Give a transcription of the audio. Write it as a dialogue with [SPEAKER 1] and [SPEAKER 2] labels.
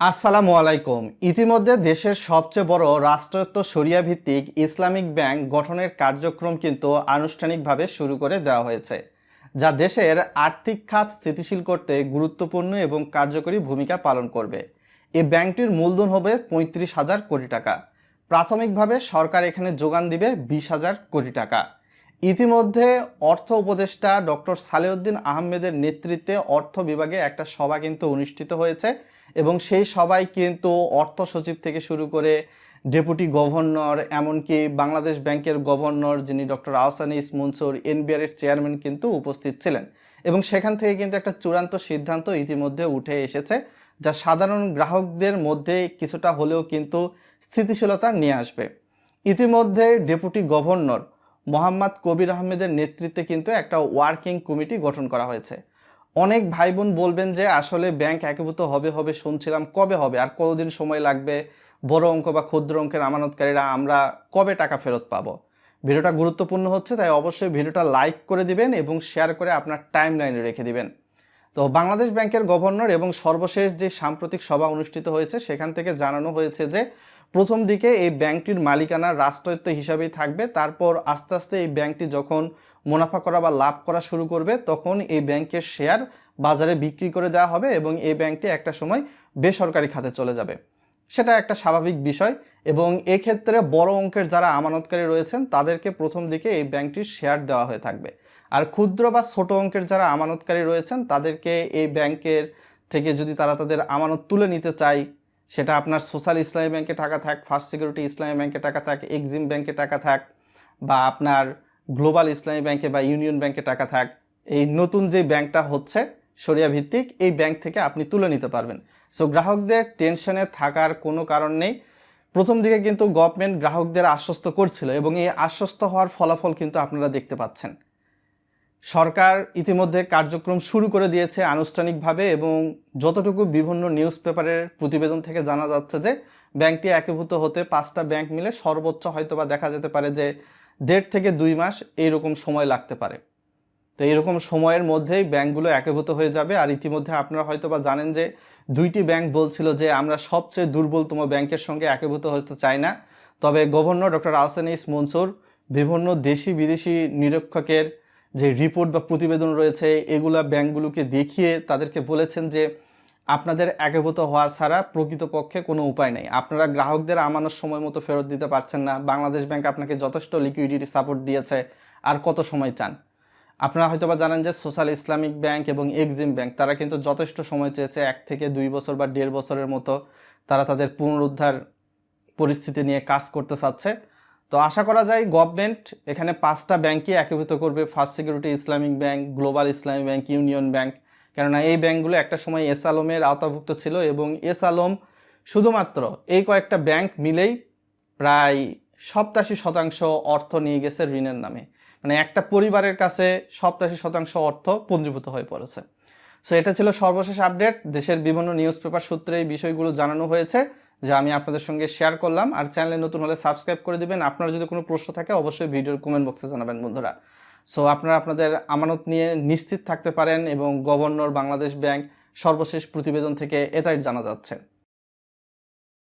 [SPEAKER 1] আসসালামু আলাইকুম। ইতিমধ্যে দেশের সবচেয়ে বড় রাষ্ট্রায়ত্ত সরিয়া ভিত্তিক ইসলামিক ব্যাংক গঠনের কার্যক্রম কিন্তু আনুষ্ঠানিকভাবে শুরু করে দেওয়া হয়েছে, যা দেশের আর্থিক খাত স্থিতিশীল করতে গুরুত্বপূর্ণ এবং কার্যকরী ভূমিকা পালন করবে। এই ব্যাংকটির মূলধন হবে পঁয়ত্রিশ হাজার কোটি টাকা। প্রাথমিকভাবে সরকার এখানে যোগান দিবে বিশ হাজার কোটি টাকা। ইতিমধ্যে অর্থ উপদেষ্টা ডক্টর সালেউদ্দিন আহমেদের নেতৃত্বে অর্থ বিভাগে একটা সভা কিন্তু অনুষ্ঠিত হয়েছে এবং সেই সভায় কিন্তু অর্থ সচিব থেকে শুরু করে ডেপুটি গভর্নর, এমনকি বাংলাদেশ ব্যাংকের গভর্নর যিনি ডক্টর আহসান ইস মনসুর, এনবিআর এর চেয়ারম্যান কিন্তু উপস্থিত ছিলেন। এবং সেখান থেকে কিন্তু একটা চূড়ান্ত সিদ্ধান্ত ইতিমধ্যে উঠে এসেছে, যা সাধারণ গ্রাহকদের মধ্যে কিছুটা হলেও কিন্তু স্থিতিশীলতা নিয়ে আসবে। ইতিমধ্যে ডেপুটি গভর্নর মোহাম্মদ কবির আহমেদের নেতৃত্বে কিন্তু একটা ওয়ার্কিং কমিটি গঠন করা হয়েছে। অনেক ভাই বোন বলবেন যে, আসলে ব্যাংক একীভূত হবে হবে শুনছিলাম, কবে হবে? আর কতদিন সময় লাগবে? বড় অঙ্ক বা ক্ষুদ্র অঙ্কের আমানতকারীরা আমরা কবে টাকা ফেরত পাবো? ভিডিওটা গুরুত্বপূর্ণ হচ্ছে, তাই অবশ্যই ভিডিওটা লাইক করে দিবেন এবং শেয়ার করে আপনার টাইম লাইনে রেখে দিবেন। তো বাংলাদেশ ব্যাংকের গভর্নর এবং সর্বশেষ যে সাম্প্রতিক সভা অনুষ্ঠিত হয়েছে, সেখান থেকে জানানো হয়েছে যে প্রথম দিকে এই ব্যাংকটির মালিকানা রাষ্ট্রায়ত্ত হিসাবেই থাকবে। তারপর আস্তে আস্তে এই ব্যাংকটি যখন মুনাফা করা বা লাভ করা শুরু করবে, তখন এই ব্যাংকের শেয়ার বাজারে বিক্রি করে দেওয়া হবে এবং এই ব্যাংকটি একটা সময় বেসরকারি খাতে চলে যাবে। সেটা একটা স্বাভাবিক বিষয় এবং এক্ষেত্রে বড় অঙ্কের যারা আমানতকারী রয়েছেন, তাদেরকে প্রথম দিকে এই ব্যাংকটির শেয়ার দেওয়া হয়ে থাকবে। আর ক্ষুদ্র বা ছোট অঙ্কের যারা আমানতকারী রয়েছেন, তাদেরকে এই ব্যাংকের থেকে যদি তারা তাদের আমানত তুলে নিতে চায়, সেটা আপনার সোশ্যাল ইসলামী ব্যাংকে টাকা থাক, ফার্স্ট সিকিউরিটি ইসলামী ব্যাংকে টাকা থাক, এক্সিম ব্যাংকে টাকা থাক, বা আপনার গ্লোবাল ইসলামী ব্যাংকে বা ইউনিয়ন ব্যাংকে টাকা থাক, এই নতুন যে ব্যাংকটা হচ্ছে সরিয়া ভিত্তিক, এই ব্যাংক থেকে আপনি তুলে নিতে পারবেন। সো গ্রাহকদের টেনশনে থাকার কোনো কারণ নেই। প্রথম দিকে কিন্তু গভর্নমেন্ট গ্রাহকদের আশ্বস্ত করছিল এবং এই আশ্বস্ত হওয়ার ফলাফল কিন্তু আপনারা দেখতে পাচ্ছেন। সরকার ইতিমধ্যে কার্যক্রম শুরু করে দিয়েছে আনুষ্ঠানিকভাবে এবং যতটুকু বিভিন্ন নিউজ পেপারের প্রতিবেদন থেকে জানা যাচ্ছে যে ব্যাংকটি একীভূত হতে পাঁচটা ব্যাংক মিলে সর্বোচ্চ হয়তো বা দেখা যেতে পারে যে দেড় থেকে দুই মাস এইরকম সময় লাগতে পারে। তো এরকম সময়ের মধ্যেই ব্যাংকগুলো একীভূত হয়ে যাবে আর ইতিমধ্যে আপনারা হয়তো বা জানেন যে দুইটি ব্যাংক বলছিল যে আমরা সবচেয়ে দুর্বলতম ব্যাংকের সঙ্গে একীভূত হতে চাই না। তবে গভর্নর ডক্টর আহসান ইস মনসুর বিভিন্ন দেশি বিদেশি নিরীক্ষকের যে রিপোর্ট বা প্রতিবেদন রয়েছে, এগুলা ব্যাংকগুলোকে দেখিয়ে তাদেরকে বলেছেন যে আপনাদের একীভূত হওয়া ছাড়া প্রকৃতপক্ষে কোনো উপায় নেই। আপনারা গ্রাহকদের আমানত সময় মতো ফেরত দিতে পারছেন না। বাংলাদেশ ব্যাংক আপনাকে যথেষ্ট লিকুইডিটি সাপোর্ট দিয়েছে আর কত সময় চান? আপনারা হয়তো বা জানেন যে সোশ্যাল ইসলামিক ব্যাংক এবং এক্সিম ব্যাংক, তারা কিন্তু যথেষ্ট সময় চেয়েছে, এক থেকে দুই বছর বা দেড় বছরের মতো তারা তাদের পুনরুদ্ধার পরিস্থিতি নিয়ে কাজ করতে চাচ্ছে। তো আশা করা যায় গভর্নমেন্ট এখানে পাঁচটা ব্যাংকই একীভূত করবে। First security Islamic bank global Islamic bank union bank কেননা এই ব্যাংকগুলো একটা সময় এস আলমের আওতাভুক্ত ছিল এবং এস আলম শুধুমাত্র এই কয়েকটা ব্যাংক মিলেই প্রায় সপ্তাশি শতাংশ অর্থ নিয়ে গেছে ঋণের নামে। মানে একটা পরিবারের কাছে সপ্তাশি শতাংশ অর্থ পঞ্জীভূত হয়ে পড়েছে। সো এটা ছিল সর্বশেষ আপডেট দেশের বিভিন্ন নিউজ পেপার সূত্রে এই বিষয়গুলো জানানো হয়েছে। যা আমি আপনাদের সঙ্গে শেয়ার করলাম। আর চ্যানেলে নতুন হলে সাবস্ক্রাইব করে দেবেন। আপনার যদি কোনো প্রশ্ন থাকে, অবশ্যই ভিডিওর কমেন্ট বক্সে জানাবেন বন্ধুরা। সো আপনারা আপনাদের আমানত নিয়ে নিশ্চিত থাকতে পারেন এবং গভর্নর বাংলাদেশ ব্যাংক সর্বশেষ প্রতিবেদন থেকে এটাই জানা যাচ্ছে।